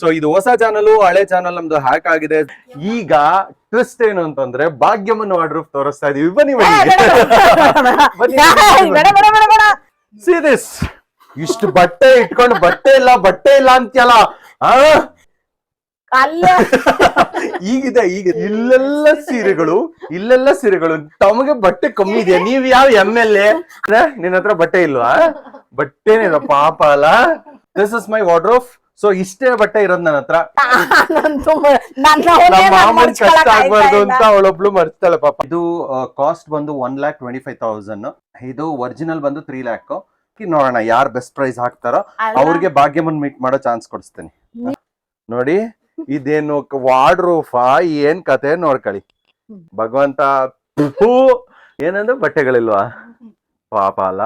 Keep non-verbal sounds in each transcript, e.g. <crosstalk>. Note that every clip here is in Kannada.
ಸೊ ಇದು ಹೊಸ ಚಾನಲ್ ಹಳೆ ಚಾನಲ್ ನಮ್ದು ಹ್ಯಾಕ್ ಆಗಿದೆ. ಈಗ ಟ್ವಿಸ್ಟ್ ಏನು ಅಂತಂದ್ರೆ ಭಾಗ್ಯಮನ್ ವಾರ್ಡ್ರೂಫ್ ತೋರಿಸ್ತಾ ಇದೀವಿ. ಬನ್ನಿ ಬನ್ನಿ. ದಿಸ್ ಇಷ್ಟು ಬಟ್ಟೆ ಇಟ್ಕೊಂಡು ಬಟ್ಟೆ ಇಲ್ಲ ಬಟ್ಟೆ ಇಲ್ಲ ಅಂತ್ಯಲ್ಲ? <laughs> ಈಗಿದೆ ಈಗ ಇಲ್ಲೆಲ್ಲ ಸೀರೆಗಳು ಇಲ್ಲೆಲ್ಲ ಸೀರೆಗಳು. ತಮಗೆ ಬಟ್ಟೆ ಕಮ್ಮಿ ಇದೆಯಾ? ನೀವ್ ಯಾವ ಎಂ ಎಲ್ ಎ ನಿನ್ನ ಹತ್ರ ಬಟ್ಟೆ ಇಲ್ವಾ? ಬಟ್ಟೆನಿಲ್ಲ ಪಾಪ ಅಲ್ಲ. ದಿಸ್ ಇಸ್ ಮೈ ಸೊ ಇಷ್ಟೇ ಬಟ್ಟೆ ಇರೋದು ನನ್ನ ಹತ್ರ. ನಮ್ಮ ಕಷ್ಟ ಆಗ್ಬಾರ್ದು ಅಂತ. ಅವಳೊಬ್ಳು ಮರ್ತಾಳೆ ಪಾಪ. ಇದು ಕಾಸ್ಟ್ ಬಂದು one lakh twenty five thousand ಇದು ಒರಿಜಿನಲ್ ಬಂದು ತ್ರೀ ಲ್ಯಾಕ್ ನೋಡೋಣ ಯಾರು ಬೆಸ್ಟ್ ಪ್ರೈಸ್ ಹಾಕ್ತಾರೋ ಅವ್ರಿಗೆ ಭಾಗ್ಯಮನ್ ಮೀಟ್ ಮಾಡೋ ಚಾನ್ಸ್ ಕೊಡಿಸ್ತೀನಿ. ನೋಡಿ ಇದೇನು ವಾರ್ಡ್ರೂಫಾ ಏನ್ ಕತೆ ನೋಡ್ಕೊಳ್ಳಿ. ಭಗವಂತ ಏನಂದ್ರೆ ಬಟ್ಟೆಗಳಿಲ್ವಾ? ಪಾಪ ಅಲ್ಲ.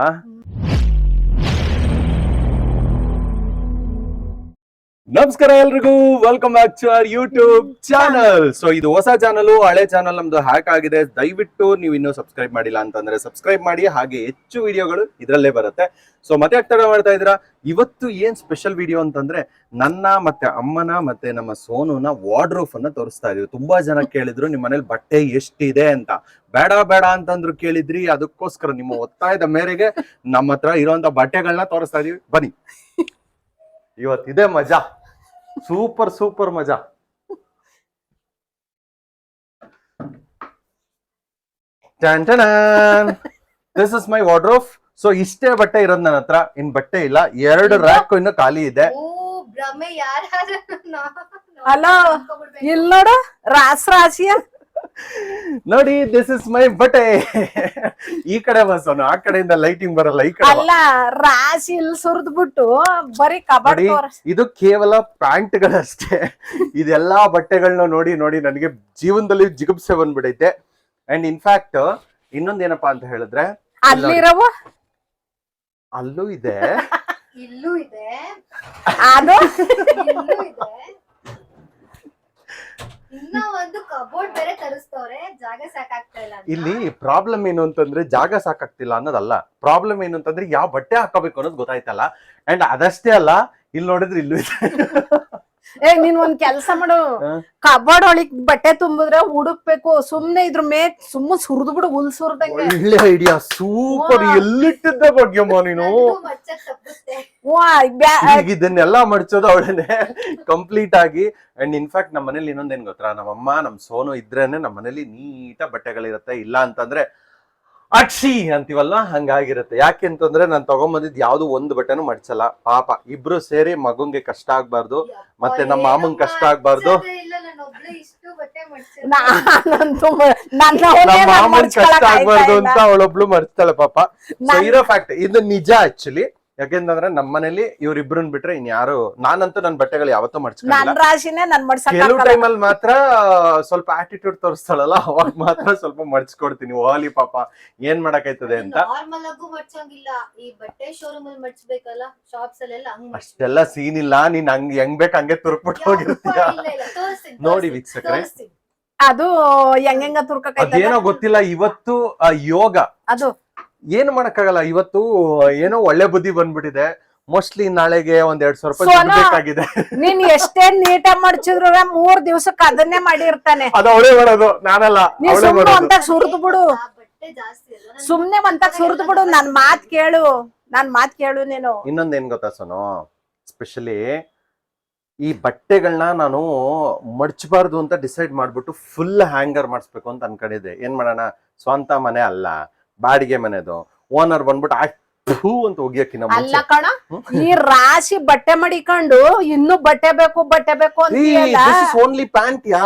ನಮಸ್ಕಾರ ಎಲ್ರಿಗೂ welcome back to our YouTube channel so ಇದು ಹೊಸ ಚಾನಲ್ ಹಳೆ ಚಾನಲ್ ನಮ್ದು ಹ್ಯಾಕ್ ಆಗಿದೆ. ದಯವಿಟ್ಟು ನೀವು ಇನ್ನೂ ಸಬ್ಸ್ಕ್ರೈಬ್ ಮಾಡಿಲ್ಲ ಅಂತಂದ್ರೆ ಸಬ್ಸ್ಕ್ರೈಬ್ ಮಾಡಿ, ಹಾಗೆ ಹೆಚ್ಚು ವಿಡಿಯೋಗಳು ಇದರಲ್ಲೇ ಬರುತ್ತೆ. ಸೊ ಮತ್ತೆ ಆಗ್ತಾರ ಮಾಡ್ತಾ ಇದ್ದೀರಾ? ಇವತ್ತು ಏನ್ ಸ್ಪೆಷಲ್ ವಿಡಿಯೋ ಅಂತಂದ್ರೆ, ನನ್ನ ಮತ್ತೆ ಅಮ್ಮನ ಮತ್ತೆ ನಮ್ಮ ಸೋನುನ ವಾರ್ಡ್ರೂಫ್ ಅನ್ನ ತೋರಿಸ್ತಾ ಇದೀವಿ ತುಂಬಾ ಜನ ಕೇಳಿದ್ರು, ನಿಮ್ಮ ಮನೇಲಿ ಬಟ್ಟೆ ಎಷ್ಟಿದೆ ಅಂತ. ಬೇಡ ಬೇಡ ಅಂತಂದ್ರು ಕೇಳಿದ್ರಿ. ಅದಕ್ಕೋಸ್ಕರ ನಿಮ್ಮ ಒತ್ತಾಯದ ಮೇರೆಗೆ ನಮ್ಮ ಹತ್ರ ಇರುವಂತ ಬಟ್ಟೆಗಳನ್ನ ತೋರಿಸ್ತಾ ಇದೀವಿ. ಬನ್ನಿ. ಇವತ್ತಿದೆ ಮಜಾ. ಸೂಪರ್ ಸೂಪರ್ ಮಜಾ. This is my wardrobe so ಇಷ್ಟೇ ಬಟ್ಟೆ ಇರೋದ್ ನನ್ನ ಹತ್ರ. ಇನ್ ಬಟ್ಟೆ ಇಲ್ಲ. ಎರಡು ರ್ಯಾಕ್ ಇನ್ನು ಖಾಲಿ ಇದೆ. ಓ ಇಲ್ಲೋಡ ರಾಸ್ ರಾಶಿಯ ನೋಡಿ ದಿಸ್ ಇಸ್ ಮೈ ಬಟ್ಟೆ ಈ ಕಡೆ ಬಸವನು ಆ ಕಡೆಯಿಂದ ಲೈಟಿಂಗ್ ಬರಲ್ಲ ಈ ಕಡೆ. ಅಲ್ಲ ರಾಶಿ ಇಲ್ಲಿ ಸುರಿದ್ ಬಿಟ್ಟು ಬರೀ ಕಬಡ್ಡಿ ಇದು ಕೇವಲ ಪ್ಯಾಂಟ್ ಗಳಷ್ಟೇ ಇದೆಲ್ಲಾ ಬಟ್ಟೆಗಳನ್ನ ನೋಡಿ ನೋಡಿ ನನಗೆ ಜೀವನದಲ್ಲಿ ಜಿಗುಪ್ಸೆ ಬಂದ್ಬಿಡೈತೆ. ಅಂಡ್ ಇನ್ಫ್ಯಾಕ್ಟ್ ಇನ್ನೊಂದ್ ಏನಪ್ಪಾ ಅಂತ ಹೇಳಿದ್ರೆ ಅಲ್ಲಿರವು? ಅಲ್ಲೂ ಇದೆ. ಇಲ್ಲೂ ಇದೆ. ಅದು ಇಲ್ಲೂ ಇದೆ. ಇಲ್ಲಿ ಪ್ರಾಬ್ಲಮ್ ಏನು ಅಂತಂದ್ರೆ ಜಾಗ ಸಾಕಾಗ್ತಿಲ್ಲ ಅನ್ನೋದಲ್ಲ. ಪ್ರಾಬ್ಲಮ್ ಏನು ಅಂತಂದ್ರೆ ಯಾವ ಬಟ್ಟೆ ಹಾಕೋಬೇಕು ಅನ್ನೋದು ಗೊತ್ತಾಯ್ತಲ್ಲ. ಅಂಡ್ ಅದಷ್ಟೇ ಅಲ್ಲ, ಇಲ್ಲಿ ನೋಡಿದ್ರೆ ಇಲ್ಲೂ ಇದೆ. <laughs> ಏ ನೀನ್ ಒಂದ್ ಕೆಲ್ಸ ಮಾಡು. ಕಬಾರ್ಡ್ ಕಬಡ್ ಒಳಗ್ ಬಟ್ಟೆ ತುಂಬಿದ್ರೆ ಹುಡುಕ್ಬೇಕು ಸುಮ್ನೆ ಇದ್ರ ಮೇ ಸುಮ್ಮ ಸುರಿದ್ ಬಿಡು ಹುಲ್ ಸುರ್ದಂಗೆ. ಒಳ್ಳೆ ಐಡಿಯಾ ಸೂಪರ್ ಎಲ್ಲಿಟ್ಟಿದ್ದ ಭಾಗ್ಯಮ್ಮ ನೀನು? ಈಗ ಇದನ್ನೆಲ್ಲ ಮಡ್ಚೋದು ಅವಳೇನೆ ಕಂಪ್ಲೀಟ್ ಆಗಿ. ಅಂಡ್ ಇನ್ಫ್ಯಾಕ್ಟ್ ನಮ್ಮ ಮನೇಲಿ ಇನ್ನೊಂದೇನ್ ಗೊತ್ತಾ? ನಮ್ಮಮ್ಮ ನಮ್ ಸೋನು ಇದ್ರೇನೆ ನಮ್ಮ ಮನೇಲಿ ನೀಟ ಬಟ್ಟೆಗಳಿರುತ್ತೆ. ಇಲ್ಲ ಅಂತಂದ್ರೆ ಅಕ್ಷಿ ಅಂತೀವಲ್ಲ ಹಂಗಾಗಿರುತ್ತೆ. ಯಾಕೆ ಅಂತಂದ್ರೆ ನಾನು ತಗೊಂಬಂದಿದ್ ಯಾವ್ದು ಒಂದು ಬಟನ್ ಮಡ್ಚಲ್ಲ ಪಾಪ ಇಬ್ರು ಸೇರಿ ಮಗುಂಗೆ ಕಷ್ಟ ಆಗ್ಬಾರ್ದು ಮತ್ತೆ ನಮ್ಮ ಮಾಮಂಗ್ ಕಷ್ಟ ಆಗ್ಬಾರ್ದು. ಮಾಮನ್ ಕಷ್ಟ ಆಗ್ಬಾರ್ದು ಅಂತ ಅವಳೊಬ್ಳು ಮರ್ತಾಳೆ ಪಾಪ. ಸೊ ಇರೋ ಫ್ಯಾಕ್ಟ್ ಇದು ನಿಜ ಆಕ್ಚುಲಿ ಯಾಕೆಂತಂದ್ರೆ ನಮ್ಮ ಮನೇಲಿ ಇವ್ರಿಬ್ರನ್ ಬಿಟ್ರೆ ಇನ್ಯಾರು ನಾನಂತೂ ನನ್ನ ಬಟ್ಟೆಗಳು ಯಾವತ್ತೂ ನನ್ ಮಡ್ಚ್ಕೊಂಡಿಲ್ಲ ರಾಶಿನೇ ನನ್ ಮಡ್ಸಕ್ ಕೆಲವು ಆಗಲ್ಲ. ಟೈಮಲ್ಲಿ ಮಾತ್ರ ಸ್ವಲ್ಪ ಆಟಿಟ್ಯೂಡ್ ತೋರಿಸ್ತಾಳಲ್ಲ ಅವಾಗ ಮಾತ್ರ ಸ್ವಲ್ಪ ಮಡ್ಸ್ಕೊಡ್ತೀನಿ. ಓಲಿ ಪಾಪ ಏನ್ ಮಾಡಕೈತದೆ ಅಂತ. ನಾರ್ಮಲ್ ಆಗು ಮಡ್ಚಂಗಿಲ್ಲ ಈ ಬಟ್ಟೆ ಶೋರೂಮ್ ಅಲ್ಲಿ ಮಡ್ಚ್ಬೇಕಲ್ಲ ಶಾಪ್ಸ್ ಅಲ್ಲೆಲ್ಲ ಹಂಗ್ ಮಡ್ಚ್ಬೇಕು. ಅಷ್ಟೆಲ್ಲ ಸೀನ್ ಇಲ್ಲ. ನೀನ್ ಹಂಗ್ ಹೆಂಗ್ ಬೇಕ್ ಹಂಗೆ ತುರ್ಕ್ಬಿಟ್ಟು ಹೋಗಿರ್ತೀಯ? ಇಲ್ಲ, ಇಲ್ಲ, ತೋರಿಸ್ತೀನಿ, ನೋಡಿ ವೀಕ್ಷಕ್ರೆ. ಅದು ಹೆಂಗ ಅದೇನೋ ಗೊತ್ತಿಲ್ಲ ಇವತ್ತು ಆ ಯೋಗ. ಅದು ಏನು ಮಾಡಕ್ಕಾಗಲ್ಲ? ಇವತ್ತು ಏನೋ ಒಳ್ಳೆ ಬುದ್ಧಿ ಬಂದ್ಬಿಟ್ಟಿದೆ. ಮೋಸ್ಟ್ಲಿ ನಾಳೆಗೆ ಒಂದ್ ಎರಡ್ ಸಾವಿರ ರೂಪಾಯಿ ಬೇಕಾಗಿದೆ. ನೀನ್ ಎಷ್ಟೇ ನೀಟಾಗಿ ಮಡಚಿದ್ರು ಮೂರ್ ದಿವಸಕ್ಕೆ ಅದನ್ನೇ ಮಾಡಿರ್ತಾನೆ. ಅದು ಅವಳೇ ಮಾಡೋದು ನಾನಲ್ಲ ಅಂತ ಸುರಿದು ಬಿಡು. ಸುಮ್ನೆ ಅಂತ ಸುರಿದು ಬಿಡು ನನ್ ಮಾತ್ ಕೇಳು. ನನ್ ಮಾತ್ ಕೇಳು ನೀನು. ಇನ್ನೊಂದ್ ಏನ್ ಗೊತ್ತಾ ಸೋನು? ಸ್ಪೆಷಲಿ ಈ ಬಟ್ಟೆಗಳನ್ನ ನಾನು ಮಡ್ಚಬಾರ್ದು ಅಂತ ಡಿಸೈಡ್ ಮಾಡ್ಬಿಟ್ಟು ಫುಲ್ ಹ್ಯಾಂಗರ್ ಮಾಡಿಸ್ಬೇಕು ಅಂತ ಅನ್ಕೊಂಡಿದ್ದೆ. ಏನ್ ಮಾಡೋಣ? ಸ್ವಂತ ಮನೆ ಅಲ್ಲ. ಬಾಡಿಗೆ ಮನೆದು ಓನರ್ ಬಂದ್ಬಿಟ್ಟು ಅಷ್ಟು ಅಂತ ಒಗಿಯಕ್ಕಿನ ಅಲ್ಲ ಕಣ ಈ ರಾಶಿ ಬಟ್ಟೆ ಮಡಿಕೊಂಡು ಇನ್ನು ಬಟ್ಟೆ ಬೇಕು ಬಟ್ಟೆ ಬೇಕು ಅಂತೀಯಲ್ಲ only pant yeah?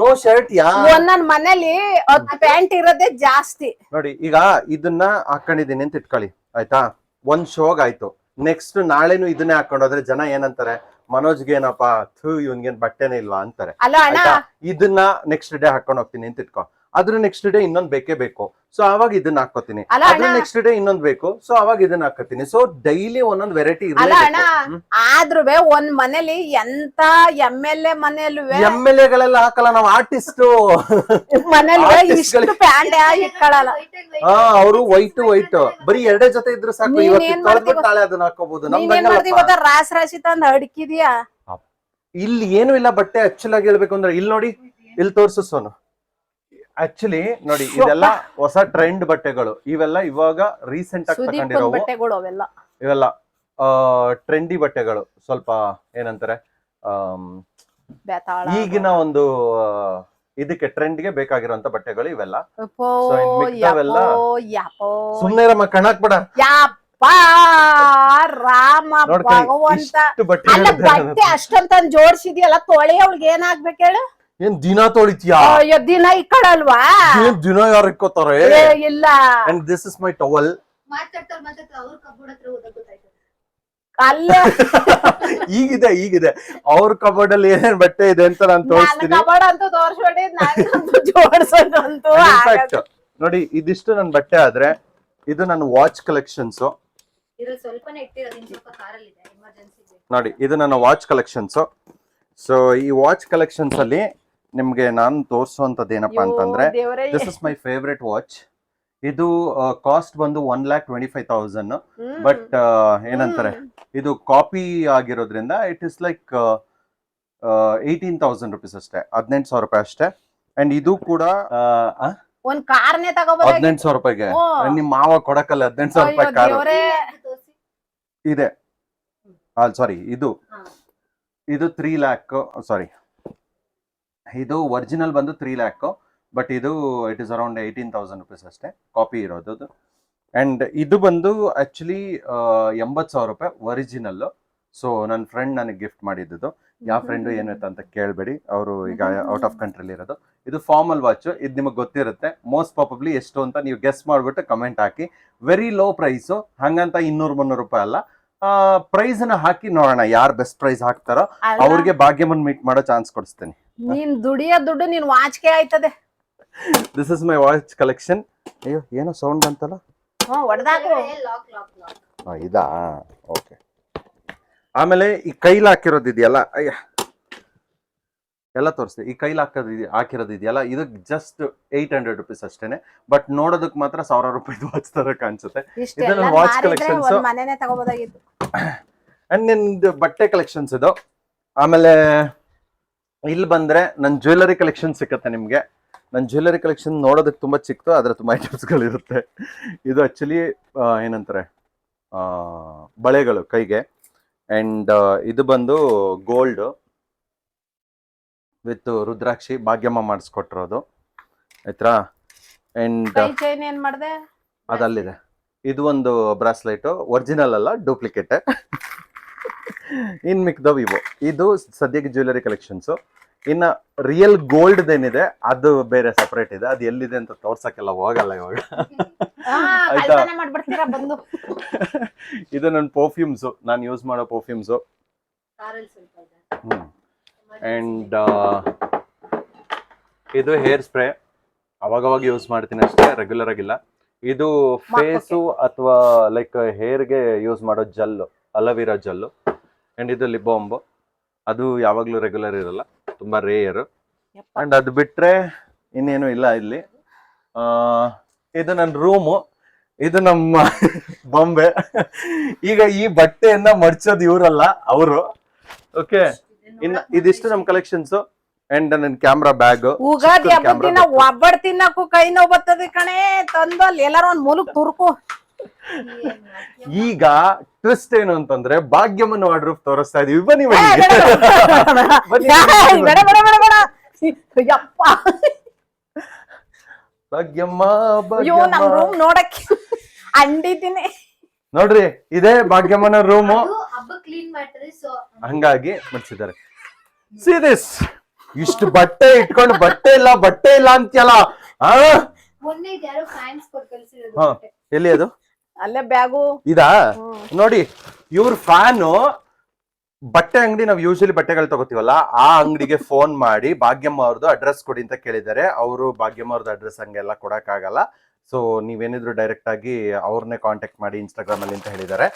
No shirt yeah? ಒಂದೊಂದ್ ಮನೇಲಿ ಹತ್ತು ಪ್ಯಾಂಟ್ ಇರೋದೇ ಜಾಸ್ತಿ. ನೋಡಿ ಈಗ ಇದನ್ನ ಹಾಕೊಂಡಿದ್ದೀನಿ ಅಂತ ಇಟ್ಕೊಳ್ಳಿ ಆಯ್ತಾ? ಒಂದ್ ಶೋಗ್ ಆಯ್ತು ನೆಕ್ಸ್ಟ್ ನಾಳೆನು ಇದನ್ನೇ ಹಾಕೊಂಡೋದ್ರೆ ಜನ ಏನಂತಾರೆ? ಮನೋಜ್ಗೆ ಏನಪ್ಪಾ? ಥೂ ಇವನ್ಗೇನ್ ಬಟ್ಟೆನೇ ಇಲ್ವಾ? ಅಂತಾರೆ. ಇದನ್ನ ನೆಕ್ಸ್ಟ್ ಡೇ ಹಾಕೊಂಡ್ ಹೋಗ್ತೀನಿ ಅಂತ ಇಟ್ಕೊ. ಅದ್ರ ನೆಕ್ಸ್ಟ್ ಡೇ ಇನ್ನೊಂದ್ ಬೇಕೇ ಬೇಕು. ಸೊ ಅವಾಗ ಇದನ್ನ ಹಾಕೋತೀನಿ ಅಲ್ಲ ಅದ್ರ ಅಣ್ಣ. ನೆಕ್ಸ್ಟ್ ಡೇ ಇನ್ನೊಂದ್ ಬೇಕು. ಸೊ ಅವಾಗ ಇದನ್ನ ಹಾಕೋತೀನಿ ಸೊ ಡೈಲಿ ಒಂದೊಂದ್ ವೆರೈಟಿ ಅಲ್ಲ ಅಣ್ಣ ಆದ್ರೂ ಒಂದ್ ಮನೇಲಿ ಎಂತ ಎಂ ಎಲ್ ಎ ಮನೇಲಿ ಎಂ ಎಲ್ ಎಗಳೆಲ್ಲ ಹಾಕಲ್ಲ ನಾವು ಆರ್ಟಿಸ್ಟ್ ಮನೇಲಿ ಇಷ್ಟು ಇಟ್ಕೊಳಲ್ಲ. ಹಾ ಅವರು ವೈಟ್ ವೈಟ್ ಬರೀ ಎರಡೇ ಜೊತೆ ಇದ್ರು ಸಾಕು ನೀನ್ ಇವತ್ತು ಏನ್ ತೊಳ್ದ್ಬಿಟ್ಟು ಮಾಡ್ತೀವ? ನಾಳೆ ಅದನ್ನ ಹಾಕೋಬಹುದು ನೀನ್ ಏನ್ ಮಾಡ್ದಿ ನಮ್ದಂಗಲ್ಲಪ್ಪ ಗೊತ್ತಾ? ರಾಸ್ ರಾಶಿ ತಂದ್ ಹಡ್ಕಿದ್ಯಾ ಇಲ್ಲಿ ಏನು ಇಲ್ಲ ಬಟ್ಟೆ ಆಕ್ಚುಲ್ ಆಗಿ ಹೇಳ್ಬೇಕು ಅಂದ್ರೆ ಇಲ್ಲಿ ನೋಡಿ ಇಲ್ಲಿ ತೋರ್ಸು ಸೋನು. ಆಕ್ಚುಲಿ ನೋಡಿ ಇದೆಲ್ಲ <laughs> ಹೊಸ ಟ್ರೆಂಡ್ ಬಟ್ಟೆಗಳು. ಇವೆಲ್ಲ ಇವಾಗ ರೀಸೆಂಟ್ ಆಗಿ ತಗೊಂಡಿರೋ ಬಟ್ಟೆಗಳು ಅವೆಲ್ಲ. ಇವೆಲ್ಲ ಟ್ರೆಂಡಿ ಬಟ್ಟೆಗಳು. ಸ್ವಲ್ಪ ಏನಂತಾರೆ ಈಗಿನ ಒಂದು ಇದಕ್ಕೆ ಇದಕ್ಕೆ ಟ್ರೆಂಡ್ಗೆ ಬೇಕಾಗಿರುವಂತ ಬಟ್ಟೆಗಳು ಇವೆಲ್ಲ. ಸುಮ್ನೆ ರಮ್ಮ ಕಣಾಕ್ಬೇಡ. ರಾಮ ಭಗವಂತ. ಬಟ್ಟೆ ಅಷ್ಟಂತ ಜೋಡ್ಸಿದ್ಯಲ್ಲ ತೊಳೆ ಅವಳಿಗೆ ಏನಾಗ್ಬೇಕು ಹೇಳು? ಏನ್ ದಿನ ತೊಳಿತೀಯಾ? ಅಯ್ಯೋ ದಿನ ಇಕ್ಕಡಲ್ವಾ ಏನ್ ದಿನ ಯಾರು ಇಕ್ಕೋತಾರೆ? ಏ, ಇಲ್ಲ. And this is my towel ಮಾತಾಡ್ತಾರ ಮಾತಾಡ್ತಾರ ಅವ್ರ ಕಬ್ಬುಡ ಹತ್ರ ಹೋದಾಗ ಗೊತ್ತಾಯ್ತು. ಅಲ್ಲೇ. <laughs> ಈಗಿದೆ ಈಗಿದೆ. ಅವ್ರ ಕಬೋರ್ಡ್ ಅಲ್ಲಿ ಏನೇನ್ ಬಟ್ಟೆ ಇದೆ ಅಂತ ನಾನು ನಾನು ತೋರಿಸ್ತೀನಿ. ಕಬಾಡ್ ಅಂತೂ ತೋರ್ಸ್ಬೇಡಿ ನಂಗಂತೂ ಜೋಡ್ಸೋದಂತೂ ಇನ್ಫ್ಯಾಕ್ಟ್ ನೋಡಿ ಇದಿಷ್ಟು ನನ್ ಬಟ್ಟೆ ಆದ್ರೆ ಇದು ನನ್ನ ವಾಚ್ ಕಲೆಕ್ಷನ್ಸ್ ಇದ್ರಲ್ಲಿ ಸ್ವಲ್ಪನೇ ಇಟ್ಟಿರೋದು ಇನ್ ಸ್ವಲ್ಪ ಕಾರಲ್ಲಿ ಇದೆ ಎಮರ್ಜೆನ್ಸಿಗೆ ನೋಡಿ ಇದು ನನ್ನ ವಾಚ್ ಕಲೆಕ್ಷನ್ಸ್ ಸೊ ಈ ವಾಚ್ ಕಲೆಕ್ಷನ್ಸ್ ಅಲ್ಲಿ ನಿಮ್ಗೆ ನಾನು ತೋರಿಸುವಂತದ್ದು ಏನಪ್ಪಾ ಅಂತಂದ್ರೆ this is my favourite watch ಇದು ಕಾಸ್ಟ್ ಬಂದು one lakh twenty five thousand but ಏನಂತಾರೆ ಇದು ಕಾಪಿ ಆಗಿರೋದ್ರಿಂದ it is like eighteen thousand rupees ಅಷ್ಟೇ ಹದಿನೆಂಟು ಸಾವಿರ ರೂಪಾಯಿ ಅಷ್ಟೇ. ಅಂಡ್ ಇದು ಕೂಡ ಒಂದ್ ಕಾರ್ನೇ ತಗೋಬೋದಾಗಿ ಹದಿನೆಂಟು ಸಾವಿರ ರೂಪಾಯಿಗೆ. ನಿಮ್ ಮಾವ ಕೊಡಕಲ್ಲ ಹದಿನೆಂಟು ಸಾವಿರ ರೂಪಾಯಿ ಕಾರ್. ಇದೆ. ಸಾರಿ ಇದು. ಇದು ತ್ರೀ ಲ್ಯಾಕ್ ಸಾರಿ ಇದು ಒರಿಜಿನಲ್ ಬಂದು ತ್ರೀ ಲ್ಯಾಕ್ ಬಟ್ ಇದು it is around eighteen thousand rupees ಅಷ್ಟೇ ಕಾಪಿ ಇರೋದು ಅಂಡ್ ಇದು ಬಂದು ಆಕ್ಚುಲಿ ಎಂಬತ್ತು ಸಾವಿರ ರೂಪಾಯಿ ಒರಿಜಿನಲ್ ಸೊ ನನ್ನ ಫ್ರೆಂಡ್ ನನಗೆ ಗಿಫ್ಟ್ ಮಾಡಿದ್ದು ಯಾವ ಫ್ರೆಂಡು ಏನಾಯ್ತು ಅಂತ ಕೇಳಬೇಡಿ. ಅವರು ಈಗ ಔಟ್ ಆಫ್ ಕಂಟ್ರಿಲಿ ಇರೋದು. ಇದು ಫಾರ್ಮಲ್ ವಾಚ್ ಇದು ನಿಮಗೆ ಗೊತ್ತಿರುತ್ತೆ. ಮೋಸ್ಟ್ ಪ್ರಾಬಬ್ಲಿ ಎಷ್ಟು ಅಂತ ನೀವು ಗೆಸ್ ಮಾಡ್ಬಿಟ್ಟು ಕಮೆಂಟ್ ಹಾಕಿ. ವೆರಿ ಲೋ ಪ್ರೈಸು ಹಂಗಂತ ಇನ್ನೂರು ಮುನ್ನೂರು ರೂಪಾಯಿ ಅಲ್ಲ. ಪ್ರೈಸ್ನ ಹಾಕಿ ನೋಡೋಣ ಯಾರು ಬೆಸ್ಟ್ ಪ್ರೈಸ್ ಹಾಕ್ತಾರೋ. ಅವ್ರಿಗೆ ಭಾಗ್ಯಮನ್ ಮೀಟ್ ಮಾಡೋ ಚಾನ್ಸ್ ಕೊಡಿಸ್ತೀನಿ. ನೀನ್ ದುಡಿಯೋ ದುಡ್ಡು ನೀನ್ ವಾಚ್ಗೆ ಆಯ್ತದೆ. This is my watch collection ಅಯ್ಯೋ ಏನೋ ಸೌಂಡ್ ಅಂತಲ್ಲ ಹಾ ಲಾಕ್ ಲಾಕ್ ಲಾಕ್ ಆ, ಇದಾ? ಓಕೆ ಆಮೇಲೆ ಈ ಕೈಲಿ ಹಾಕಿರೋದು ಇದೆಯಲ್ಲ? ಅಯ್ಯ. ಎಲ್ಲ ತೋರಿಸ್ತೀವಿ ಈ ಕೈಲಿ ಹಾಕೋದು ಇದೆ ಹಾಕಿರೋದು ಇದೆಯಲ್ಲ? ಇದು ಜಸ್ಟ್ ಏಯ್ಟ್ ಹಂಡ್ರೆಡ್ ರುಪೀಸ್ ಅಷ್ಟೇನೆ. ಬಟ್ ನೋಡೋದಕ್ಕೆ ಮಾತ್ರ ಸಾವಿರ ರೂಪಾಯಿ ವಾಚ್ ತರ ಕಾಣಿಸುತ್ತೆ ವಾಚ್ ಇದನ್ನ watch ಮಾರಿದ್ರೆ collections. ಒಂದ್ ಮನೆನೇ ತಗೋಬೋದಾಗಿತ್ತು. ಅಂಡ್ ನಿಮ್ದು ಬಟ್ಟೆ ಕಲೆಕ್ಷನ್ಸ್ ಇದು. ಆಮೇಲೆ ಇಲ್ಲಿ ಬಂದ್ರೆ ನನ್ನ ಜ್ಯುವೆಲ್ಲರಿ ಕಲೆಕ್ಷನ್ ಸಿಕ್ಕತ್ತೆ ನಿಮ್ಗೆ. ನನ್ನ ಜ್ಯುವೆಲ್ಲರಿ ಕಲೆಕ್ಷನ್ ನೋಡೋದಕ್ಕೆ ತುಂಬಾ ಚಿಕ್ಕದು ಆದರೆ ತುಂಬಾ ಐಟಮ್ಸ್ಗಳಿರುತ್ತೆ ಇದು ಆಕ್ಚುಲಿ ಏನಂತಾರೆ ಬಳೆಗಳು ಕೈಗೆ. ಅಂಡ್ ಇದು ಬಂದು ಗೋಲ್ಡ್ ವಿತ್ ರುದ್ರಾಕ್ಷಿ ಭಾಗ್ಯಮ್ಮ ಮಾಡಿಸ್ಕೊಟ್ಟಿರೋದು. ಆಯ್ತಾ? ಮಾಡ್ದೆ? ಅದಲ್ಲಿದೆ. ಇದು ಒಂದು ಬ್ರಾಸ್ಲೈಟು ಒರಿಜಿನಲ್ ಅಲ್ಲ ಡೂಪ್ಲಿಕೇಟ್. ಇನ್ ಮಿಕ್ದವ್ ಇವು. ಇದು ಸದ್ಯಕ್ಕೆ ಜ್ಯುವೆಲ್ಲರಿ ಕಲೆಕ್ಷನ್ಸ್ ಇನ್ನ ರಿಯಲ್ ಗೋಲ್ಡ್ ಏನಿದೆ ಅದು ಬೇರೆ ಸಪರೇಟ್ ಇದೆ. ಅದು ಎಲ್ಲಿದೆ ಅಂತ ತೋರ್ಸಕ್ಕೆಲ್ಲ ಹೋಗಲ್ಲ ಇವಾಗ. ಆಯ್ತಾ? <laughs> ಇದು ನನ್ನ ಪರ್ಫ್ಯೂಮ್ಸ್ ನಾನು ಯೂಸ್ ಮಾಡೋ ಪರ್ಫ್ಯೂಮ್ಸ್ ಇದೆ. ಅಂಡ್ ಇದು ಹೇರ್ ಸ್ಪ್ರೇ ಅವಾಗವಾಗ ಯೂಸ್ ಮಾಡ್ತೀನಿ ಅಷ್ಟೇ ರೆಗ್ಯುಲರ್ ಆಗಿಲ್ಲ. ಇದು ಫೇಸು ಅಥವಾ ಲೈಕ್ ಹೇರ್ಗೆ ಯೂಸ್ ಮಾಡೋ ಜಲ್ಲು ಅಲವಿರಾ ಜಲ್ಲು ಅಂಡ್ ಇದು ಲಿಬೋಂಬು ಅದು ಯಾವಾಗಲೂ ರೆಗ್ಯುಲರ್ ಇರಲ್ಲ. ತುಂಬಾ ರೇಯರ್ ಅಂಡ್ ಅದು ಬಿಟ್ರೆ ಇನ್ನೇನು ಇಲ್ಲ ಇಲ್ಲಿ. ಆ, ಇದು ನನ್ನ ರೂಮು ಇದು ನಮ್ಮ <laughs> ಬೊಂಬೆ. ಈಗ ಈ ಬಟ್ಟೆಯನ್ನ ಮಡ್ಚೋದು ಇವರಲ್ಲ ಅವರು. ಓಕೆ ಇನ್ನ ಇದಿಷ್ಟು ನಮ್ ಕಲೆಕ್ಷನ್ಸ್ ಅಂಡ್ ನನ್ನ ಕ್ಯಾಮ್ರಾ ಬ್ಯಾಗ್ ಉಗಾದಿ ಹಬ್ಬದ ದಿನ ಒಬ್ಬಡ್ ತಿನ್ನಕ್ಕೂ ಕೈ ನೋವು ಬರ್ತದೆ ಕಣೆ. ತಂದು ಅಲ್ಲಿ ಎಲ್ಲರೂ ಒಂದ್ ಮುಲುಕ್ ತುರ್ಕು. ಈಗ ಟ್ವಿಸ್ಟ್ ಏನು ಅಂತಂದ್ರೆ ಭಾಗ್ಯಮನ್ನು ಆರ್ಡರ್ ತೋರಿಸ್ತಾ ಇದೀವಿ. ಬನ್ನಿ ಬನ್ನಿ. ಭಾಗ್ಯಮ್ಮ ರೂಮ್ ನೋಡಕ್ಕೆ ಅಂಡಿದ್ದೀನಿ. ನೋಡ್ರಿ ಇದೇ ಭಾಗ್ಯಮ್ಮನ ರೂಮು ಹಂಗಾಗಿ ಮಡ್ಸಿದ್ದಾರೆ. ಸಿ ದಿಸ್ ಇಷ್ಟು ಬಟ್ಟೆ ಇಟ್ಕೊಂಡು ಬಟ್ಟೆ ಇಲ್ಲ ಬಟ್ಟೆ ಇಲ್ಲ ಅಂತ್ಯಲ್ಲ. ಎಲ್ಲಿ ಅದು? ಅಲ್ಲೇ ಬ್ಯಾಗು. ಇದಾ? ನೋಡಿ ಇವ್ರ ಫ್ಯಾನು ಬಟ್ಟೆ ಅಂಗಡಿ ನಾವು ಯೂಶಲಿ ಬಟ್ಟೆಗಳು ತಗೋತೀವಲ್ಲ ಆ ಅಂಗಡಿಗೆ ಫೋನ್ ಮಾಡಿ ಭಾಗ್ಯಮ್ಮ ಅವ್ರದ್ದು ಅಡ್ರೆಸ್ ಕೊಡಿ ಅಂತ ಕೇಳಿದ್ದಾರೆ. ಅವರು ಭಾಗ್ಯಮ್ಮ ಅವ್ರದ್ದು ಅಡ್ರೆಸ್ ಹಂಗೆಲ್ಲ ಕೊಡಕ್ಕಾಗಲ್ಲ. ಸೊ ನೀವೇನಿದ್ರು ಡೈರೆಕ್ಟ್ ಆಗಿ ಅವ್ರನ್ನೇ ಕಾಂಟ್ಯಾಕ್ಟ್ ಮಾಡಿ ಇನ್ಸ್ಟಾಗ್ರಾಮ್ ಅಲ್ಲಿ ಅಂತ ಹೇಳಿದ್ದಾರೆ.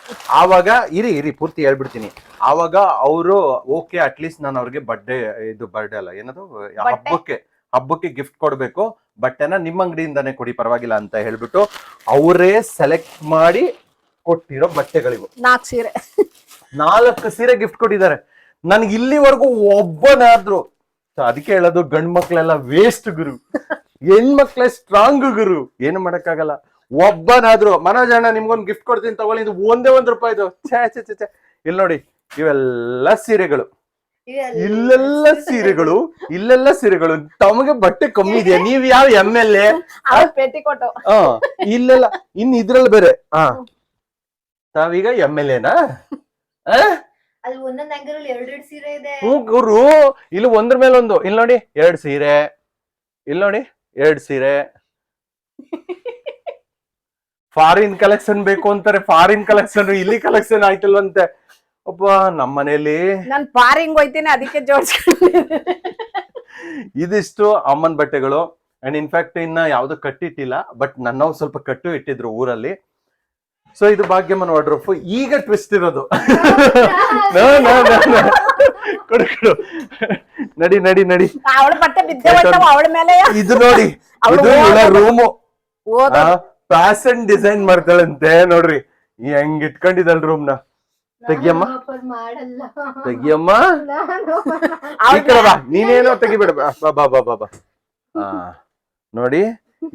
ಆವಾಗ ಇರಿ ಇರಿ ಪೂರ್ತಿ ಹೇಳ್ಬಿಡ್ತೀನಿ. ಆವಾಗ ಅವರು ಓಕೆ ಅಟ್ಲೀಸ್ಟ್ ನಾನು ಅವ್ರಿಗೆ ಬರ್ಡೇ ಇದು ಬರ್ಡೇ ಅಲ್ಲ ಏನದು? ಹಬ್ಬಕ್ಕೆ ಹಬ್ಬಕ್ಕೆ ಗಿಫ್ಟ್ ಕೊಡ್ಬೇಕು. ಬಟ್ಟೆನ ನಿಮ್ಮ ಅಂಗಡಿಯಿಂದಾನೇ ಕೊಡಿ ಪರವಾಗಿಲ್ಲ ಅಂತ ಹೇಳ್ಬಿಟ್ಟು ಅವರೇ ಸೆಲೆಕ್ಟ್ ಮಾಡಿ ಕೊಟ್ಟಿರೋ ಬಟ್ಟೆಗಳಿವು. ನಾಲ್ಕು ಸೀರೆ. ನಾಲ್ಕು ಸೀರೆ ಗಿಫ್ಟ್ ಕೊಟ್ಟಿದ್ದಾರೆ. ನನ್ಗೆ ಇಲ್ಲಿವರೆಗೂ ಒಬ್ಬನಾದ್ರು ಅದಕ್ಕೆ ಹೇಳೋದು ಗಂಡ್ ಮಕ್ಳೆಲ್ಲ ವೇಸ್ಟ್ ಗುರು. ಹೆಣ್ಮಕ್ಳೆ ಸ್ಟ್ರಾಂಗ್ ಗುರು. ಏನು ಮಾಡಕ್ಕಾಗಲ್ಲ. ಒಬ್ಬನಾದ್ರು ಮನೋಜ್ ಅಣ್ಣ ನಿಮ್ಗೊಂದು ಗಿಫ್ಟ್ ಕೊಡ್ತೀನಿ ತಗೊಳ್ಳಿ ಇದು ಒಂದೇ ಒಂದ್ ರೂಪಾಯಿದು. ಛೇ ಛೇ ಛೇ ಛೇ. ಇಲ್ಲಿ ನೋಡಿ ಇವೆಲ್ಲ ಸೀರೆಗಳು. ಇಲ್ಲೆಲ್ಲ <laughs> ಸೀರೆಗಳು ಇಲ್ಲೆಲ್ಲ ಸೀರೆಗಳು. ತಮಗೆ ಬಟ್ಟೆ ಕಮ್ಮಿ ಇದೆಯಾ ನೀವ್ ಯಾವ ಎಂ ಎಲ್ ಎ ಇಲ್ಲೆಲ್ಲ ಇನ್ ಇದ್ರಲ್ಲಿ ಬೇರೆ. ಹಾ ತಾವೀಗ ಎಂ ಎಲ್ ಎನಾ ಗುರು. ಇಲ್ಲಿ ಒಂದ್ರ ಮೇಲೆ ಒಂದು ಇಲ್ಲಿ ನೋಡಿ ಎರಡ್ ಸೀರೆ. ಇಲ್ಲಿ ನೋಡಿ ಎರಡ್ ಸೀರೆ. <laughs> ಫಾರಿನ್ ಕಲೆಕ್ಷನ್ ಬೇಕು ಅಂತಾರೆ. ಫಾರಿನ್ ಕಲೆಕ್ಷನ್ ಇಲ್ಲಿ ಕಲೆಕ್ಷನ್ ಆಯ್ತಲ್ವಂತೆ. ಒಬ್ಬ ನಮ್ಮ ಮನೆಯಲ್ಲಿ ನಾನ್ ಪಾರಿಂಗ್ ಹೋಯ್ತೀನಿ ಅದಕ್ಕೆ ಜೋಡ್ಸ್ಕೊಂಡು ಇದಿಷ್ಟು ಅಮ್ಮನ್ ಬಟ್ಟೆಗಳು. ಅಂಡ್ ಇನ್ಫ್ಯಾಕ್ಟ್ ಇನ್ನ ಯಾವ್ದು ಕಟ್ಟಿಟ್ಟಿಲ್ಲ ಬಟ್ ನನ್ನವ್ ಸ್ವಲ್ಪ ಕಟ್ಟು ಇಟ್ಟಿದ್ರು ಊರಲ್ಲಿ. ಸೊ ಇದು ಭಾಗ್ಯಮ್ಮನ ವಾರ್ಡ್ರೋಫ್ ಈಗ ಟ್ವಿಸ್ಟ್ ಇರೋದು. <laughs> ಕೊಡು ನಡಿ ನಡಿ ನಡಿ. ಅವಳ ಬಟ್ಟೆ ಬಿದ್ದೆ ಅವಳ ಮೇಲೆ ಇದು ನೋಡಿ ಇದು ರೂಮು ಓದ ಫ್ಯಾಷನ್ ಡಿಸೈನ್ ಮಾಡ್ತಾಳಂತೆ ನೋಡ್ರಿ. ಹೆಂಗ್ ಇಟ್ಕೊಂಡಿದ್ದಲ್ ರೂಮ್ನ. ತೆಗಿಯಮ್ಮ. ತೆಗಿಯಮ್ಮ? <laughs> ಈ ಕಡೆ ಬಾ ನೀನೇನೋ ತೆಗಿಬೇಡ. ಬಾ ಬಾ ಬಾ ಬಾ ಹಾ ನೋಡಿ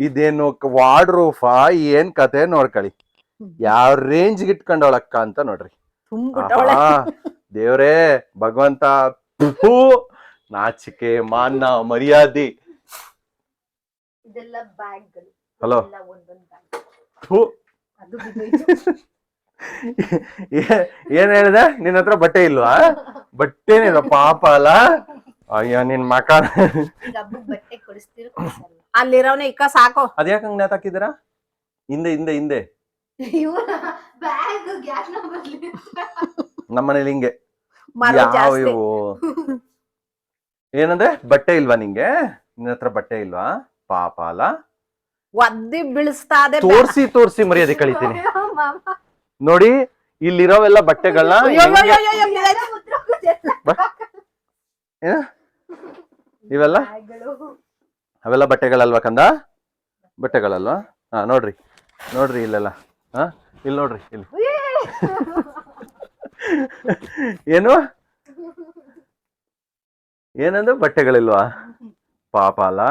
ಇದೇನು ವಾರ್ಡ್ರೂಫಾ ಏನ್ ಕತೆ ನೋಡ್ಕೊಳ್ಳಿ ಯಾವ ರೇಂಜ್ ಇಟ್ಕೊಂಡವಳಕ್ಕ ಅಂತ ನೋಡ್ರಿ. ದೇವ್ರೆ ಭಗವಂತ ನಾಚಿಕೆ ಮಾನ ಮರ್ಯಾದೆ. ಇದೆಲ್ಲ ಏನ್ ಹೇಳ್ದೆ? ನಿನ್ನ ಹತ್ರ ಬಟ್ಟೆ ಇಲ್ವಾ? ಬಟ್ಟೆ ಪಾಪ ಅಲ್ಲ? ಅಯ್ಯೋ ನಿನ್ ಮಕ. ಬಟ್ಟೆ ಕೊಡಿಸ್ತಿರೋ ಅಲ್ಲಿರೋನೆ ಇಕ್ಕ ಸಾಕು. ಅದ್ಯಾಕ ಹಂಗ್ ನೇತಾಕಿದ್ದೀರಾ ಹಿಂದೆ ಹಿಂದೆ ಹಿಂದೆ. ನಮ್ಮನೇಲಿ ಹಿಂಗೆ. ಯಾವ ಇವು? ಏನಂದ್ರೆ ಬಟ್ಟೆ ಇಲ್ವಾ ನಿಂಗೆ? ನಿನ್ನ ಹತ್ರ ಬಟ್ಟೆ ಇಲ್ವಾ? ಪಾಪ ಅಲ್ಲ? ಒದ್ದಿ ಬೀಳಿಸ್ತಾ ತೋರ್ಸಿ ತೋರ್ಸಿ ಮರ್ಯಾದೆ ಕಳಿತೀನಿ. ನೋಡಿ ಇಲ್ಲಿರೋವೆಲ್ಲ ಬಟ್ಟೆಗಳನ್ನ ಇವೆಲ್ಲ ಅವೆಲ್ಲ ಬಟ್ಟೆಗಳಲ್ವಾ ಕಂದ ಬಟ್ಟೆಗಳಲ್ವಾ ಹಾ ನೋಡ್ರಿ ನೋಡ್ರಿ ಇಲ್ಲೆಲ್ಲ ಹಾ ಇಲ್ಲಿ ನೋಡ್ರಿ ಇಲ್ಲಿ ಏನು ಏನಂದ್ರೆ ಬಟ್ಟೆಗಳಿಲ್ವಾ ಪಾಪ ಅಲ್ಲ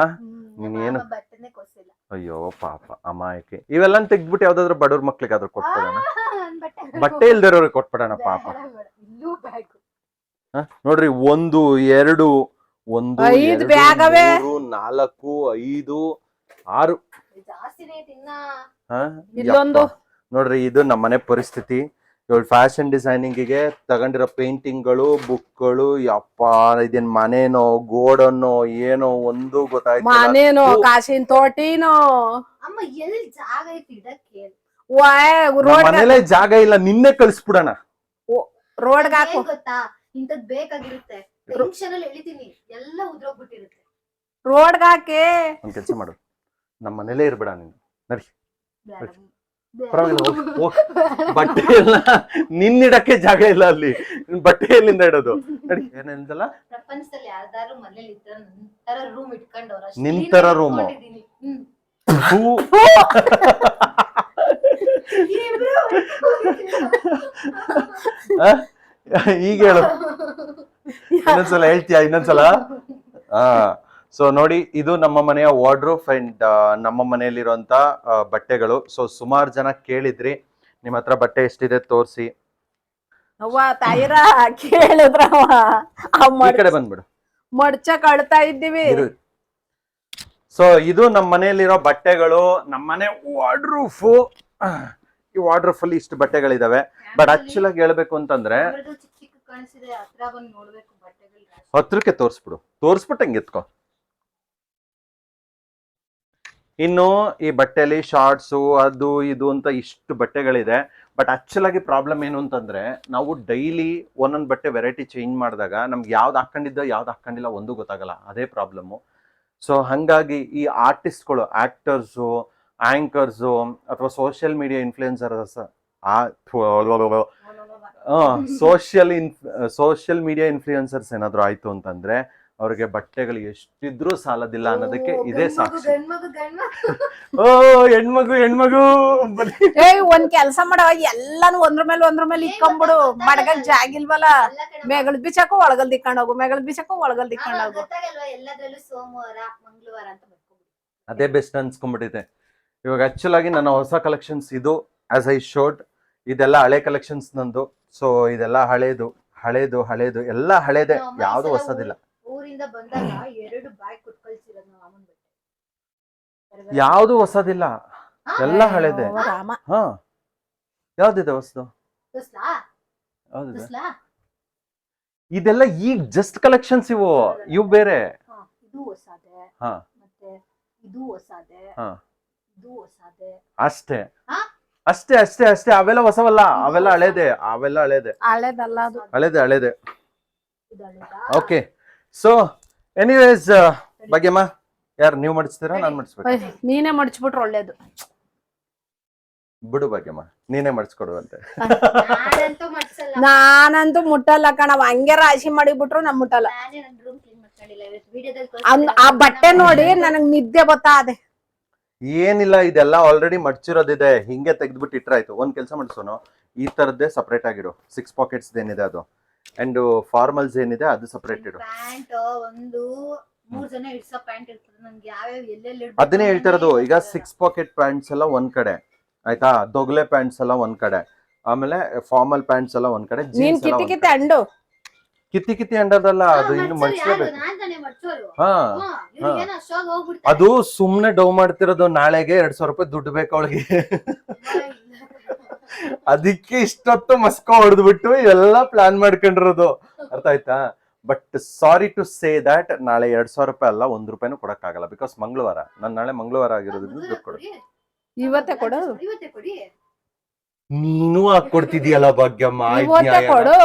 ನೀನೇನು? ಅಯ್ಯೋ ಪಾಪ ಅಮಾಯಕೆ ಇವೆಲ್ಲ ತೆಗ್ದ್ಬಿಟ್ಟು ಯಾವ್ದಾದ್ರು ಬಡವ್ರ ಮಕ್ಳಿಗೆ ಆದ್ರೂ ಕೊಟ್ಬಿಡೋಣ ನನ್ ಬಟ್ಟೆ ಇಲ್ದಿರೋರಿಗೆ ಕೊಟ್ಬಿಡೋಣ ಪಾಪ ಬೇಡ, ಬೇಡ. ಇಲ್ಲೂ ಬ್ಯಾಗ್ ಹ? ನೋಡ್ರಿ ಒಂದು ಎರಡು ಒಂದು ಐದು ಬ್ಯಾಗ್ ಅವೆ. ನಾಲ್ಕು ಐದು ಆರು? ಇಲ್ಲೊಂದು. ನೋಡ್ರಿ ಇದು ನಮ್ಮನೆ ಪರಿಸ್ಥಿತಿ ಇವಳು ಫ್ಯಾಷನ್ ಡಿಸೈನಿಂಗಿಗೆ ತಗೊಂಡಿರೋ ಪೇಂಟಿಂಗ್ಗಳು ಬುಕ್ಗಳು ಯಪ್ಪ ಇದೇನ್ ಮನೇನೋ ಗೋಡನ್ನೋ ಏನೋ ಒಂದು ಗೊತ್ತಾಯ್ತು ಮನೇನೋ ಕಾಸಿನ ತೋಟಿನೋ ಅಮ್ಮ ಎಲ್ಲಿ ಜಾಗ ಐತಿ ಇಡಕ್ಕೆ ರೋಡ್ ಮನೇಲೆ ಜಾಗ ಇಲ್ಲ ನಿನ್ನೆ ಕಳಿಸ್ಬಿಡೋಣ. ರೋಡ್ ರೋಡ್ ಏನ್ ಗೊತ್ತಾ? ಇಂಥದ್ ಬೇಕಾಗಿರುತ್ತೆ. ಟೆನ್ಷನ್ ಅಲ್ಲಿ ಎಳಿತೀನಿ. ಎಲ್ಲ ಉದ್ರೋಗ್ಬಿಟ್ಟಿರುತ್ತೆ. ರೋಡ್ಗೆ ಹಾಕಿ. ಒಂದ್ ಕೆಲಸ ಮಾಡು. ನಮ್ಮ ಮನೇಲೇ ಇರ್ಬೇಡ ನೀನು. ನಡಿ. ಪರವಾಗಿಲ್ಲ ಹೋಗ್. ಬಟ್ಟೆ ಎಲ್ಲ ನಿನ್ನಿಡಕ್ಕೆ ಜಾಗ ಇಲ್ಲ ಅಲ್ಲಿ. ನಿನ್ ಬಟ್ಟೆ ಎಲ್ಲಿಂದ ಇಡೋದು? ನಡಿ. ಏನಂದಲ್ಲ ಪ್ರಪಂಚದಲ್ಲಿ ಯಾರ್ದಾರು ಮನೇಲಿ ಇದ್ರ ನಂತರ ರೂಮ್ ಇಟ್ಕೊಂಡವ್ರ? ಹ್ಮ್. ಹೂ? <laughs> <laughs> ಈಗ ಹೇಳು. ಇನ್ನೊಂದ್ಸಲ ಹೇಳ್ತೀಯಾ? ಇನ್ನೊಂದ್ಸಲ? ಹಾ ಸೊ ನೋಡಿ ಇದು ನಮ್ಮ ಮನೆಯ ವಾರ್ಡ್ರೂಫ್ ಅಂಡ್ ನಮ್ಮ ಮನೆಯಲ್ಲಿರುವಂತ ಬಟ್ಟೆಗಳು. ಸೊ ಸುಮಾರು ಜನ ಕೇಳಿದ್ರಿ ನಿಮ್ಮ ಹತ್ರ ಬಟ್ಟೆ ಎಷ್ಟಿದೆ ತೋರಿಸಿ. ಅವ್ವ ತಾಯಿರ ಕೇಳಿದ್ರವ ಆ ಈ ಮಡ್- ಕಡೆ ಬಂದ್ಬಿಡು. ಮಡ್ಚ ಕಳ್ತಾ ಇದ್ದೀವಿ. ಇರು. ಸೊ ಇದು ನಮ್ಮ ಮನೆಯಲ್ಲಿರೋ ಬಟ್ಟೆಗಳು ನಮ್ಮ ಮನೆ ವಾರ್ಡ್ರೂಫ್ ಈ ವಾರ್ಡ್ರೂಫ್ ಅಲ್ಲಿ ಇಷ್ಟು ಬಟ್ಟೆಗಳಿದಾವೆ. ಬಟ್ ಆಕ್ಚುಲ್ ಆಗಿ ಹೇಳ್ಬೇಕು ಅಂತಂದ್ರೆ ಹತ್ರಕ್ಕೆ ತೋರಿಸ್ಬಿಡು. ತೋರಿಸ್ಬಿಟ್ಟು ಹಂಗೆ ಎತ್ಕೋ. ಇನ್ನು ಈ ಬಟ್ಟೆಲಿ ಶಾರ್ಟ್ಸು ಅದು ಇದು ಅಂತ ಇಷ್ಟು ಬಟ್ಟೆಗಳಿದೆ. ಬಟ್ ಆಕ್ಚುಲ್ ಆಗಿ ಪ್ರಾಬ್ಲಮ್ ಏನು ಅಂತಂದ್ರೆ ನಾವು ಡೈಲಿ ಒಂದೊಂದು ಬಟ್ಟೆ ವೆರೈಟಿ ಚೇಂಜ್ ಮಾಡಿದಾಗ ನಮ್ಗೆ ಯಾವ್ದು ಹಾಕೊಂಡಿದ್ದ ಯಾವ್ದು ಹಾಕೊಂಡಿಲ್ಲ ಒಂದು ಗೊತ್ತಾಗಲ್ಲ. ಅದೇ ಪ್ರಾಬ್ಲಮ್ಮು ಸೊ ಹಾಗಾಗಿ ಈ ಆರ್ಟಿಸ್ಟ್ಗಳು ಆಕ್ಟರ್ಸು ಆಂಕರ್ಸು ಅಥವಾ ಸೋಷಿಯಲ್ ಮೀಡಿಯಾ ಇನ್ಫ್ಲೂಯೆನ್ಸರ್ಸ್ ಆ social in social media influencers ಏನಾದ್ರು ಆಯ್ತು ಅಂತಂದ್ರೆ ಅವ್ರಿಗೆ ಬಟ್ಟೆಗಳು ಎಷ್ಟಿದ್ರೂ ಸಾಲದಿಲ್ಲ ಅನ್ನೋದಕ್ಕೆ ಇದೇ ಸಾಕ್ಷಿ. ಓ ಹೆಣ್ಮಗು ಹೆಣ್ಮಗು. ಏ ಒಂದ್ ಕೆಲ್ಸ ಮಾಡ ಎಲ್ಲಾನು ಒಂದ್ರ ಮೇಲೆ ಒಂದ್ರ ಮೇಲೆ ಇಕ್ಕೊಂಬಿಡು ಬಡಗಲ್ ಜಾಗಿಲ್ವಲ್ಲ ಅಲ್ಲ ಬಿಚಕ್ಕೂ ಬಿಚ್ಚಕ್ಕೂ ಒಳಗಲ್ ದಿಕ್ಕೊಂಡ್ ಹೋಗು. ಮೇಗಳ್ ಬಿಚ್ಚಕ್ಕೂ ಒಳಗಲ್ ದಿಕ್ಕೊಂಡ್ ಹೋಗು. ಗೊತ್ತಾಗಲ್ವಾ? ಎಲ್ಲದ್ರಲ್ಲೂ ಸೋಮವಾರ ಮಂಗಳವಾರ ಅಂತ ಬರ್ಕೊಬಿಡಿ ಅದೇ ಬೆಸ್ಟ್ ಅನ್ಸ್ಕೊಂಡ್ಬಿಟ್ಟಿದೆ. ಇವಾಗ ಆಕ್ಚುಲ್ ಆಗಿ ನನ್ನ ಹೊಸ ಕಲೆಕ್ಷನ್ಸ್ ಇದು ಆಸ್ ಐ ಶೋಡ್ ಇದೆಲ್ಲ ಹಳೆ ಕಲೆಕ್ಷನ್ಸ್ ನಂದು. ಸೊ ಇದೆಲ್ಲ ಹಳೇದು ಹಳೇದು ಹಳೇದು ಎಲ್ಲ ಹಳೇದೆ ಯಾವುದು ಹೊಸದಿಲ್ಲ. ಊರಿಂದ ಬಂದಾಗ ಎರಡು ಬ್ಯಾಗ್ ಕೊಟ್ಟು ಕಳ್ಸಿರೋದು ನಮ್ಮ ಅಮ್ಮನ್ ಬಟ್ಟೆ. ಬೇರೆ ಬೇರೆ. ಯಾವ್ದು ಹೊಸದಿಲ್ಲ ಎಲ್ಲ ಹಳೇದೆ. ಹಾ. ಯಾವ್ದಿದೆ ಹೊಸದು? ಯಾವ್ದಿದೆ? ಇದೆಲ್ಲ ಈಗ ಜಸ್ಟ್ ಕಲೆಕ್ಷನ್ಸ್ ಇವು. ಇವು ಬೇರೆ. ಹಾ, ಇದು ಹೊಸಾದೆ. ಹಾ. ಮತ್ತೆ ಇದು ಹೊಸದೇ. ಹಾ. ಅಷ್ಟೇ. ಹಾ? ಅಷ್ಟೇ ಅಷ್ಟೇ ಅಷ್ಟೇ. ಅವೆಲ್ಲ ಹೊಸವಲ್ಲ. ಅವೆಲ್ಲ ಹಳೇದೆ ಅವೆಲ್ಲ ಹಳೇದೆ. ಹಳೇದಲ್ಲ ಅದು. ಹಳೇದೆ ಹಳೇದೆ? ಓಕೆ. ಸೊ ಎನಿವೇಸ್ ಭಾಗ್ಯಮ್ಮ ಯಾರು ನೀವು ಮಾಡಿಸ್ತೀರಾ ನಾನು ಮಾಡಿಸ್ಬೇಕು. ನೀನೇ ಮಾಡಿಸ್ಬಿಟ್ರೆ ಒಳ್ಳೇದು. ಬಿಡು ಭಾಗ್ಯಮ್ಮ ನೀನೇ ಮಾಡಿಸ್ಕೊಡುವಂತೆ. ನಾನಂತೂ ಮಾಡ್ಸಲ್ಲ. ನಾನಂತೂ ಮುಟ್ಟಲ್ಲ ಕಣವ. ಹಂಗೆ ರಾಶಿ ಮಾಡಿಬಿಟ್ರು ನಮ್ ಮುಟ್ಟಲ್ಲ. ನಾನೇ ರೂಮ್ ಕ್ಲೀನ್ ಮಾಡ್ಕೊಂಡಿಲ್ಲ ವಿಡಿಯೋದಲ್ಲಿ ಆ ಬಟ್ಟೆ ನೋಡಿ ನನಗ್ ನಿದ್ದೆ ಬತ್ತಾ ಅದೆ ಏನಿಲ್ಲ ಇದೆಲ್ಲ ಆಲ್ರೆಡಿ ಮಡ್ಚಿರೋದಿದೆ. ಹಿಂಗೆ ತೆಗೆದ್ಬಿಟ್ಟು ಇಟ್ಟರಾಯ್ತು ಒಂದ್ ಕೆಲಸ ಮಾಡಿಸೋನು ಈ ತರದ್ದೇ ಸಪ್ರೇಟ್ ಆಗಿಡು. ಸಿಕ್ಸ್ ಪಾಕೆಟ್ಸ್ ಏನಿದೆ ಅದು. ಅಂಡ್ ಫಾರ್ಮಲ್ಸ್ ಏನಿದೆ ಅದು ಸಪ್ರೇಟ್ ಇಡು. ಪ್ಯಾಂಟ್ ಒಂದು ಇರೋದು ಅದನ್ನೇ ಈಗ ಸಿಕ್ಸ್ ಪಾಕೆಟ್ ಪ್ಯಾಂಟ್ಸ್ ಎಲ್ಲ ಒಂದ್ ಕಡೆ. ಆಯ್ತಾ? ದೊಗ್ಲೆ ಪ್ಯಾಂಟ್ಸ್ ಎಲ್ಲ ಒಂದ್ ಕಡೆ. ಆಮೇಲೆ ಫಾರ್ಮಲ್ ಪ್ಯಾಂಟ್ಸ್ ಎಲ್ಲ ಒಂದ್ ಕಡೆ. ನೀನ್ ಜೀನ್ಸ್ ಎಲ್ಲ ಕಿತ್ತಿ ಕಿತ್ತಿ ಅಂಡದಲ್ಲ ಅದು ಇನ್ನು ಮಡ್ಚಲೇಬೇಕು ನಾನ್ ತಾನೇ ಹಾ ಅಷ್ಟೊಂದ್ ಅದು ಸುಮ್ನೆ ಡೌ ಮಾಡ್ತಿರೋದು ನಾಳೆಗೆ ಎರಡ್ ಸಾವಿರ ರೂಪಾಯಿ ದುಡ್ಡು ಬೇಕು ಅವಳಿಗೆ. <laughs> ಅದಕ್ಕೆ ಇಷ್ಟೊತ್ತು ಮಸ್ಕ ಹೊಡೆದ್ಬಿಟ್ಟು ಎಲ್ಲ ಪ್ಲಾನ್ ಮಾಡ್ಕೊಂಡಿರೋದು. ಅರ್ಥ ಆಯ್ತಾ? But sorry to say that ನಾಳೆ ಎರಡ್ ಸಾವಿರ ರೂಪಾಯಿ ಅಲ್ಲ ಒಂದ್ ರೂಪಾಯಿನೂ ಕೊಡಕ್ಕಾಗಲ್ಲ. ಬಿಕಾಸ್ ಮಂಗಳವಾರ ನಾನು ನಾಳೆ ಮಂಗಳವಾರ ಆಗಿರೋದ್ರಿಂದ ದುಡ್ಡು ಕೊಡೋದು ಇವತ್ತೇ ಕೊಡೋದು ಇವತ್ತೇ ಕೊಡಿ. ನೀನು ಹಾಕೊಡ್ತಿದ್ಯಲ್ಲ ಭಾಗ್ಯಮ್ಮ ಇವತ್ತೇ ಕೊಡು.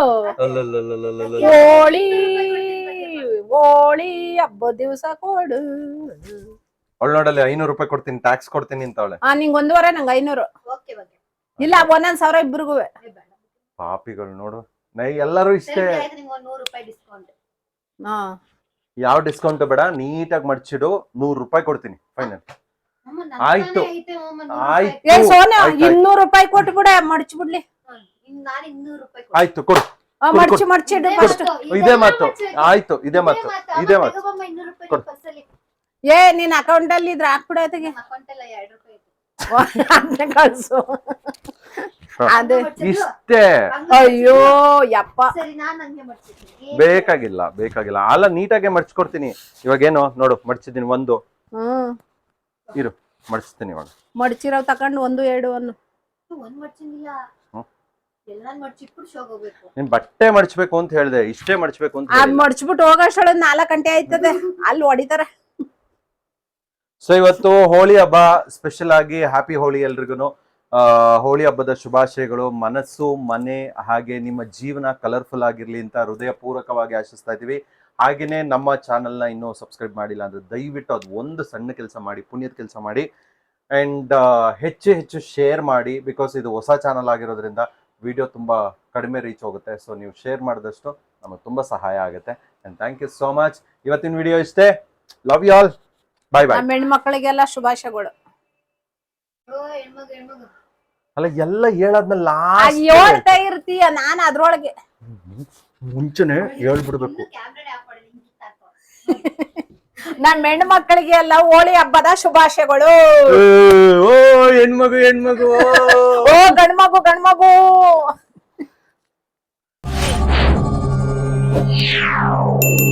ಹೋಳಿ ಹೋಳಿ ಹಬ್ಬ ದಿವಸ ಕೊಡು. ಅವಳು ನೋಡಲ್ಲ ಐನೂರು ರೂಪಾಯಿ ಕೊಡ್ತೀನಿ ಟ್ಯಾಕ್ಸ್ ಕೊಡ್ತೀನಿ ಅಂತ ಅವಳೆ. ಆ ನಿಂಗ್ ಒಂದೂವರೆ ನಂಗೆ ಐನೂರು. ಓಕೆ ಇಲ್ಲ ಒಂದೊಂದ್ ಸಾವಿರ ಇಬ್ರಿಗೂ. ಪಾಪಿಗಳು ನೋಡು. ನೈ ಎಲ್ಲರೂ ಇಷ್ಟೇ. ಸರಿ ಆಯ್ತು ನಿಮ್ಗೆ ಒಂದ್ ನೂರು ರೂಪಾಯಿ ಡಿಸ್ಕೌಂಟ್ ಹಾ. ಯಾವ ಡಿಸ್ಕೌಂಟ್ ಬೇಡ ನೀಟಾಗಿ ಮಡಚಿಡು ನೂರು ರೂಪಾಯಿ ಕೊಡ್ತೀನಿ ಫೈನಲ್ ಆಯ್ತು. ಆಯ್ತು. ರೂಪಾಯಿ. ಏ. ಇನ್ನೂರು ರೂಪಾಯಿ ಮಡ್ಚ್ಬಿಡ್ಲಿ ನಾನು ಇನ್ನೂರು ರೂಪಾಯಿ ಆಯ್ತು ಕೊಡು. ಆ, ಕೊಡು, ಮಡ್ಚಿ ಕೊಡು. ಫಸ್ಟ್ ಮಾತು, ಇದೇ ಮಾತು ಆಯ್ತು ಇದೇ ಮಾತು. ಇದೇ ಮಾತು. ಕೊಡು. ಏ ನಿನ್ ಅಕೌಂಟ್ ಅಲ್ಲಿ ಇದ್ರ ಹಾಕ್ಬಿಡ. ಅದ್ನೇ ಕಳ್ಸು. ಅದೇ. ಇಷ್ಟೇ. ಅಯ್ಯೋ ಯಪ್ಪ. ಬೇಕಾಗಿಲ್ಲ ಬೇಕಾಗಿಲ್ಲ. ಅಲ್ಲ ನೀಟಾಗೆ ಮಡ್ಚ್ಕೊಡ್ತೀನಿ ಇವಾಗ ಏನು ನೋಡು ಮಡ್ಚಿದ್ದೀನಿ ಒಂದು. ಹ್ಮ್. ಇರು. ಮಡ್ಚ್ತೀನಿ ಇವಾಗ. ಮಡಚಿರೋ ತಕೊಂಡು ಒಂದು ಎರಡು ಅನ್ನು ಒಂದ್ ಮಡ್ಚಂಗಿಲ್ಲ ಹ್ಮ್. ಎಲ್ಲ ಮಡ್ಚಿಟ್ಬಿಟ್ಟು ಶೋಗ್ ಹೋಗ್ಬೇಕು. ನೀನ್ ಬಟ್ಟೆ ಮಡಚ್ಬೇಕು ಅಂತ ಹೇಳ್ದೆ ಇಷ್ಟೇ ಮಡ್ಚ್ಬೇಕು ಅಂತ ಅದ್ ಮಡ್ಚ್ಬಿಟ್ಟು ಹೋಗೋಷ್ಟೊಳ ನಾಲ್ಕು ಗಂಟೆ ಆಯ್ತದೆ. ಅಲ್ಲಿ ಹೊಡಿತಾರೆ. ಸೊ ಇವತ್ತು ಹೋಳಿ ಹಬ್ಬ ಸ್ಪೆಷಲ್ ಆಗಿ ಹ್ಯಾಪಿ ಹೋಳಿ ಎಲ್ರಿಗೂ ಹೋಳಿ ಹಬ್ಬದ ಶುಭಾಶಯಗಳು. ಮನಸ್ಸು ಮನೆ ಹಾಗೆ ನಿಮ್ಮ ಜೀವನ ಕಲರ್ಫುಲ್ ಆಗಿರ್ಲಿ ಅಂತ ಹೃದಯ ಪೂರಕವಾಗಿ ಆಶಿಸ್ತಾ ಇದೀವಿ ಹಾಗೇನೆ ನಮ್ಮ ಚಾನೆಲ್ನ ಇನ್ನೂ ಸಬ್ಸ್ಕ್ರೈಬ್ ಮಾಡಿಲ್ಲ ಅಂದ್ರೆ ದಯವಿಟ್ಟು ಅದು ಒಂದು ಸಣ್ಣ ಕೆಲಸ ಮಾಡಿ ಪುಣ್ಯದ ಕೆಲಸ ಮಾಡಿ ಆ್ಯಂಡ್ ಹೆಚ್ಚು ಹೆಚ್ಚು ಶೇರ್ ಮಾಡಿ ಬಿಕಾಸ್ ಇದು ಹೊಸ ಚಾನಲ್ ಆಗಿರೋದ್ರಿಂದ ವಿಡಿಯೋ ತುಂಬಾ ಕಡಿಮೆ ರೀಚ್ ಹೋಗುತ್ತೆ. ಸೊ ನೀವು ಶೇರ್ ಮಾಡಿದಷ್ಟು ನಮಗೆ ತುಂಬಾ ಸಹಾಯ ಆಗುತ್ತೆ. And thank you so much ಇವತ್ತಿನ ವಿಡಿಯೋ ಇಷ್ಟೇ. Love you all bye bye ನಮ್ಮ ಹೆಣ್ಮಕ್ಳಿಗೆಲ್ಲ ಶುಭಾಶಯಗಳು. ಅಲ್ಲ ಎಲ್ಲ ಹೇಳಾದ್ಮೇಲೆ ಲಾಸ್ಟ್ ಹೇಳ್ತಾ ಇರ್ತೀಯ ನಾನು ಅದ್ರೊಳಗೆ. ಮುಂಚೆನೆ ಹೇಳ್ಬಿಡ್ಬೇಕು. <laughs> ಕ್ಯಾಮ್ರಾ ಹೆಣ್ಣು ಮಕ್ಕಳಿಗೆ. ಎಲ್ಲ ಹೋಳಿ ಹಬ್ಬದ ಶುಭಾಶಯಗಳು ಓ ಹೆಣ್ಮಗು ಹೆಣ್ಮಗು ಓ ಗಣ್ಮಗು ಗಂಡ್ಮಗು <laughs>